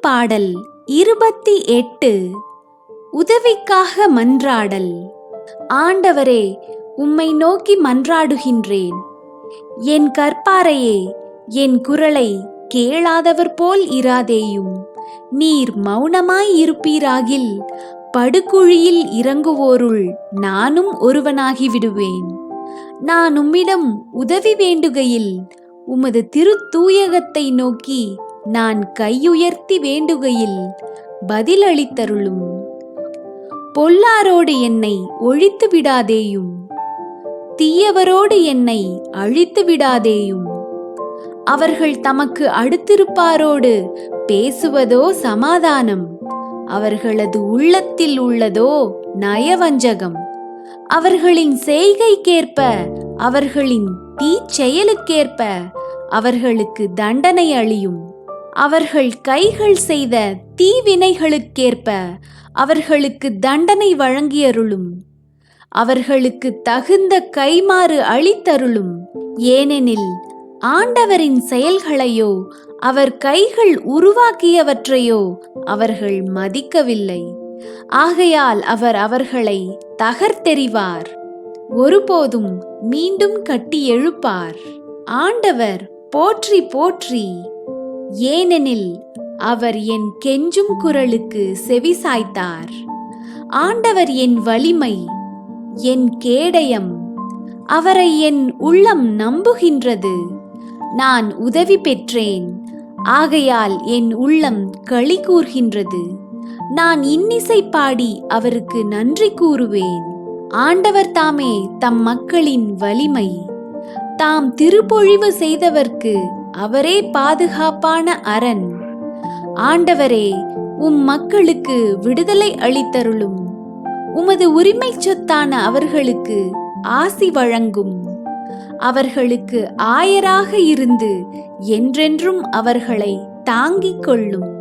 பாடல் இருபத்தி எட்டு. உதவிக்காக மன்றாடல். ஆண்டவரே உம்மை நோக்கி மன்றாடுகின்றேன். என் கற்பாரையே என் குரலை கேளாதவர் போல் இராதேயும். நீர் மௌனமாய் இருப்பீராகில் படுகுழியில் இறங்குவோருள் நானும் ஒருவனாகி விடுவேன். நான் உம்மிடம் உதவி வேண்டுகையில் உமது திருத்தூயகத்தை நோக்கி நான் கையுயர்த்தி வேண்டுகையில் பதிலளித்தருளும். பொல்லாரோடு என்னை ஒழித்து விடாதேயும். தீயவரோடு என்னை அழித்து விடாதேயும். அவர்கள் தமக்கு அடுத்திருப்பாரோடு பேசுவதோ சமாதானம். அவர்களது உள்ளத்தில் உள்ளதோ நயவஞ்சகம். அவர்களின் செய்கைக்கேற்ப அவர்களின் தீச்செயலுக்கேற்ப அவர்களுக்கு தண்டனை அளியும். அவர்கள் கைகள் செய்த தீவினைகளுக்கேற்ப அவர்களுக்கு தண்டனை வழங்கியருளும். அவர்களுக்கு தகுந்த கைமாறு அளித்தருளும். ஏனெனில் ஆண்டவரின் செயல்களையோ அவர் கைகள் உருவாக்கியவற்றையோ அவர்கள் மதிக்கவில்லை. ஆகையால் அவர் அவர்களை தகர்த்தெறிவார். ஒருபோதும் மீண்டும் கட்டி எழுப்பார். ஆண்டவர் போற்றி போற்றி ஏனெனில் அவர் என் கெஞ்சும் குரலுக்கு செவிசாய்த்தார் ஆண்டவர் என் வலிமை என் கேடயம் அவரை என் உள்ளம் நம்புகின்றது. நான் உதவி பெற்றேன் ஆகையால் என் உள்ளம் களி கூர்கின்றது. நான் இன்னிசை பாடி அவருக்கு நன்றி கூறுவேன். ஆண்டவர் தாமே தம் மக்களின் வலிமை. தாம் திருப்பொழிவு செய்தவர்க்கு அவரே பாதுகாப்பான அரண். ஆண்டவரே உம் மக்களுக்கு விடுதலை அளித்தருளும். உமது உரிமை சொத்தான அவர்களுக்கு ஆசி வழங்கும். அவர்களுக்கு ஆயராக இருந்து என்றென்றும் அவர்களை தாங்கிக் கொள்ளும்.